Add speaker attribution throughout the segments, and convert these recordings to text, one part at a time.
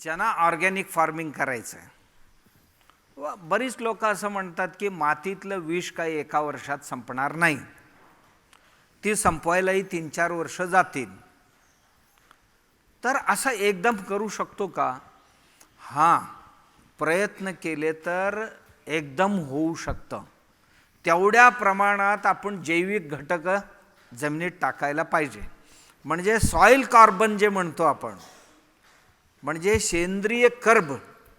Speaker 1: ज्यांना organic farming करायचं आहे व बरीच लोक असं म्हणतात की मातीतलं विष काही एका वर्षात संपणार नाही. ती संपवायलाही तीन चार वर्ष जातील. तर असं एकदम करू शकतो का? हां प्रयत्न केले तर एकदम होऊ शकतं. तेवढ्या प्रमाणात आपण जैविक घटक जमिनीत टाकायला पाहिजे. म्हणजे सॉईल कार्बन जे म्हणतो आपण म्हणजे सेंद्रिय कर्ब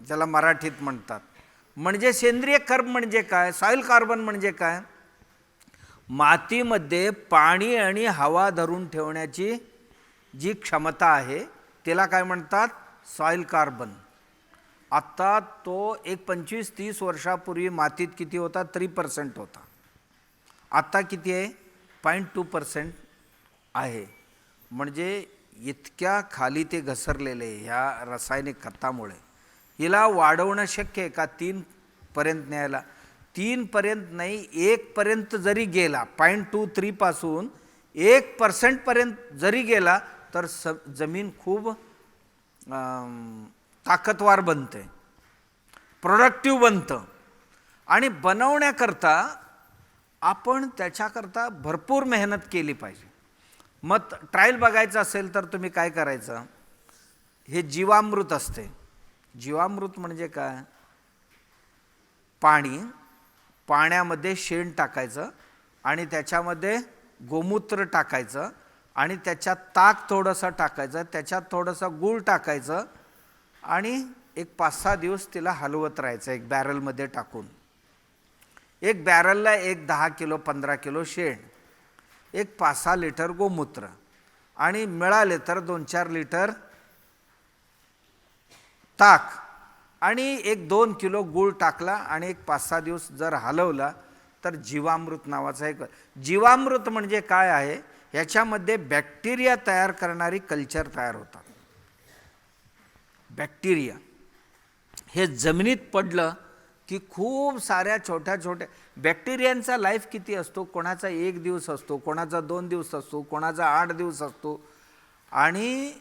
Speaker 1: ज्याला मराठीत म्हणतात. म्हणजे सेंद्रिय कर्ब म्हणजे काय? सॉईल कार्बन म्हणजे काय? मातीमध्ये पाणी आणि हवा धरून ठेवण्याची जी क्षमता आहे तिला काय म्हणतात? सॉईल कार्बन आत्ता तो एक पंचवीस तीस वर्षापूर्वी मातीत किती होता? थ्री पर्सेंट होता. आत्ता किती आहे? पॉईंट टू पर्सेंट आहे. म्हणजे इतक्या खाली ते घसरलेले ह्या रासायनिक खतामुळे. हिला वाढवणं शक्य आहे का? तीनपर्यंत न्यायला. तीनपर्यंत नाही एकपर्यंत जरी गेला पॉईंट टू थ्रीपासून एक पर्सेंटपर्यंत जरी गेला तर स जमीन खूप ताकदवार बनते. प्रोडक्टिव्ह बनतं. आणि बनवण्याकरता आपण त्याच्याकरता भरपूर मेहनत केली पाहिजे. मग ट्रायल बघायचं असेल तर तुम्ही काय करायचं? हे जीवामृत असते. जीवामृत म्हणजे काय? पाणी. पाण्यामध्ये शेण टाकायचं आणि त्याच्यामध्ये गोमूत्र टाकायचं आणि त्याच्यात ताक थोडंसं टाकायचं त्याच्यात थोडंसं गूळ टाकायचं आणि एक पाच सहा दिवस तिला हलवत राहायचं एक बॅरलमध्ये टाकून. एक बॅरलला एक दहा किलो पंधरा किलो शेण. एक पाच सहा लिटर गोमूत्र. आणि मिळाले तर दोन चार लिटर ताक. आणि एक दोन किलो गूळ टाकला आणि एक पाच सहा दिवस जर हलवला तर जीवामृत नावाचा एक जीवामृत म्हणजे काय आहे? ह्याच्यामध्ये बॅक्टेरिया तयार करणारी कल्चर तयार होतात. बॅक्टेरिया. हे जमिनीत पडलं की खूप साऱ्या छोट्या छोट्या बॅक्टेरियांचा लाईफ किती असतो? कोणाचा एक दिवस असतो कोणाचा दोन दिवस असतो कोणाचा आठ दिवस असतो. आणि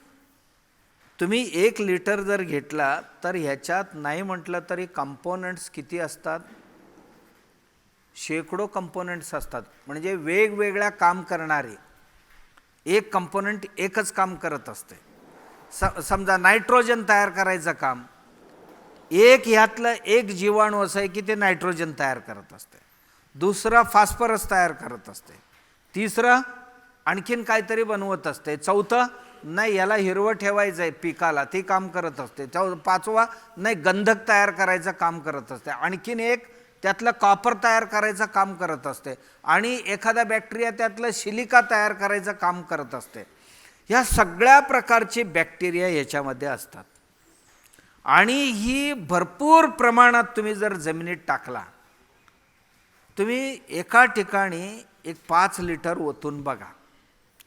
Speaker 1: तुम्ही एक लिटर जर घेतला तर ह्याच्यात नाही म्हटलं तरी कंपोनंट्स किती असतात? शेकडो कंपोनंट्स असतात. म्हणजे वेगवेगळ्या काम करणारे. एक कंपोनंट एकच काम करत असते. स समजा नायट्रोजन तयार करायचं काम. एक ह्यातलं एक जीवाणू असं आहे की ते नायट्रोजन तयार करत असते. दुसरं फॉस्फरस तयार करत असते. तिसरं आणखीन काहीतरी बनवत असते. चौथं नाही याला हिरवं ठेवायचं आहे पिकाला ते काम करत असते. चौ पाचवा नाही गंधक तयार करायचं काम करत असते. आणखीन एक त्यातलं कॉपर तयार करायचं काम करत असते. आणि एखादा बॅक्टेरिया त्यातलं शिलिका तयार करायचं काम करत असते. ह्या सगळ्या प्रकारचे बॅक्टेरिया याच्यामध्ये असतात. आणि ही भरपूर प्रमाणात तुम्ही जर जमिनीत टाकला तुम्ही एका ठिकाणी एक पाच लिटर ओतून बघा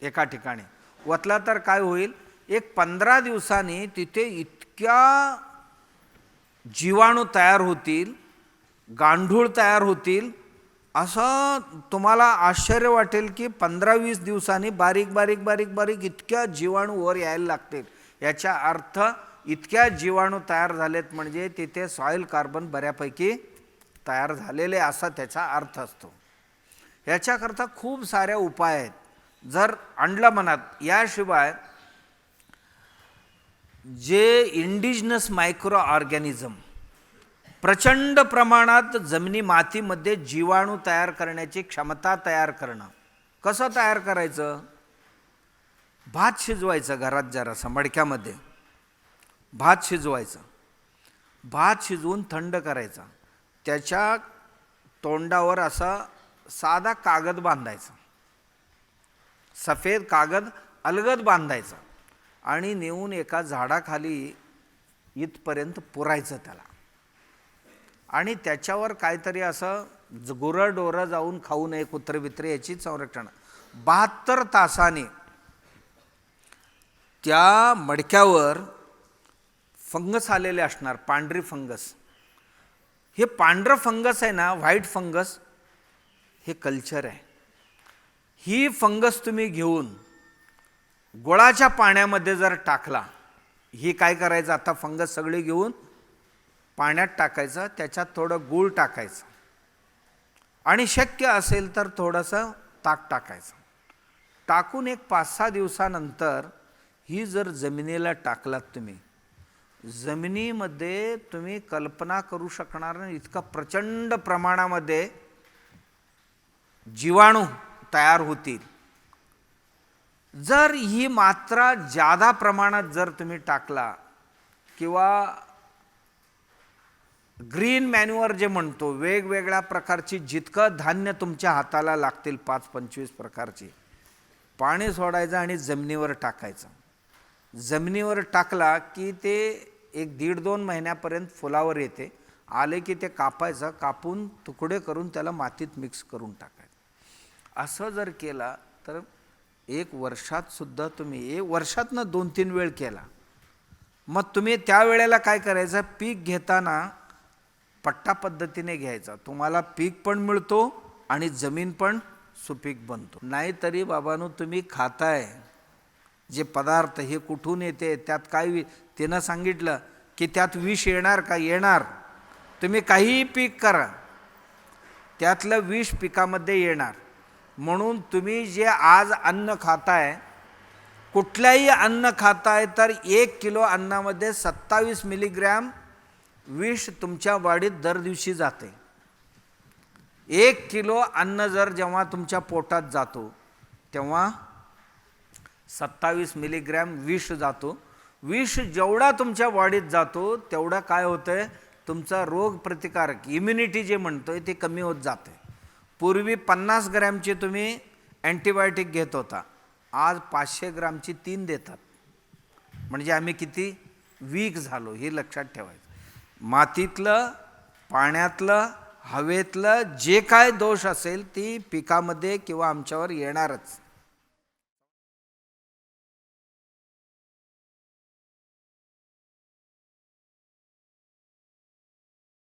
Speaker 1: एका ठिकाणी. ओतला तर काय होईल? एक पंधरा दिवसांनी तिथे इतक्या जीवाणू तयार होतील गांढूळ तयार होतील असं तुम्हाला आश्चर्य वाटेल की पंधरा वीस दिवसांनी बारीक बारीक बारीक बारीक इतक्या जीवाणू वर यायला लागतील. याचा अर्थ इतक्या जीवाणू तयार झालेत म्हणजे तिथे सॉईल कार्बन बऱ्यापैकी तयार झालेले असा त्याचा अर्थ असतो. याच्याकरता खूप साऱ्या उपाय आहेत. जर आणलं मनात याशिवाय जे इंडिजनस मायक्रो ऑर्गॅनिझम प्रचंड प्रमाणात जमिनी मातीमध्ये जीवाणू तयार करण्याची क्षमता तयार करणं कसं तयार करायचं? भात शिजवायचं घरात जरासं मडक्यामध्ये. भात शिजवायचं. भात शिजवून थंड करायचा. त्याच्या तोंडावर असा साधा कागद बांधायचा. सफेद कागद अलगद बांधायचा आणि नेऊन एका झाडाखाली इथपर्यंत पुरायचं त्याला. आणि त्याच्यावर काहीतरी असं ज- गुरं डोरं जाऊन खाऊ नये कुत्रे बित्रे याची संरक्षण. बहात्तर तासाने त्या मडक्यावर फंगस आलेले असणार पांढरी फंगस. हे पांढरं फंगस आहे ना व्हाईट फंगस हे कल्चर आहे. ही फंगस तुम्ही घेऊन गुळाच्या पाण्यामध्ये जर टाकला हे काय करायचं? आता फंगस सगळी घेऊन पाण्यात टाकायचं त्याच्यात थोडं गूळ टाकायचं. आणि शक्य असेल तर थोडंसं ताक टाकायचं. टाकून एक पाच सहा दिवसानंतर ही जर जमिनीला टाकलात तुम्ही जमिनीमध्ये तुम्ही कल्पना करू शकणार नाही. इतका प्रचंड प्रमाणामध्ये जीवाणू तयार होतील. जर ही मात्रा जादा प्रमाणात जर तुम्ही टाकला किंवा ग्रीन मॅन्युअर जे म्हणतो वेगवेगळ्या प्रकारची जितकं धान्य तुमच्या हाताला लागतील पाच पंचवीस प्रकारची पाणी सोडायचं आणि जमिनीवर टाकायचं. जमिनीवर टाकला की ते एक दीड दोन महिन्यापर्यंत फुलावर येते. आले की ते कापायचं कापून तुकडे करून त्याला मातीत मिक्स करून टाकायचं. असं जर केला तर एक वर्षात सुद्धा तुम्ही एक वर्षातनं दोन तीन वेळ केला. मग तुम्ही त्या वेळेला काय करायचं? पीक घेताना पट्टा पद्धतीने घ्यायचा. तुम्हाला पीक पण मिळतो आणि जमीन पण सुपीक बनतो. नाही तरी बाबांनो तुम्ही खाताय. जे पदार्थ हे कुठून येते त्यात काय वि तिनं सांगितलं की त्यात विष येणार का? येणार. तुम्ही काहीही पीक करा. त्यातलं विष पिकामध्ये येणार. म्हणून तुम्ही जे आज अन्न खाताय कुठल्याही अन्न खाताय तर एक किलो अन्नामध्ये सत्तावीस मिलीग्रॅम विष तुमच्या वाढीत दर दिवशी जाते. एक किलो अन्न जर जेव्हा तुमच्या पोटात जातो तेव्हा सत्तावीस मिलीग्रॅम विष जातो. विष जेवढा तुमच्या बॉडीत जातो तेवढा काय होतं आहे तुमचा रोगप्रतिकारक इम्युनिटी जे म्हणतो आहे ते कमी होत जाते. पूर्वी पन्नास ग्रॅमची तुम्ही अँटीबायोटिक घेत होता. आज पाचशे ग्रामची तीन देतात. म्हणजे आम्ही किती? वीक झालो हे लक्षात ठेवायचं. मातीतलं पाण्यातलं हवेतलं जे काय दोष असेल ती पिकामध्ये किंवा आमच्यावर येणारच.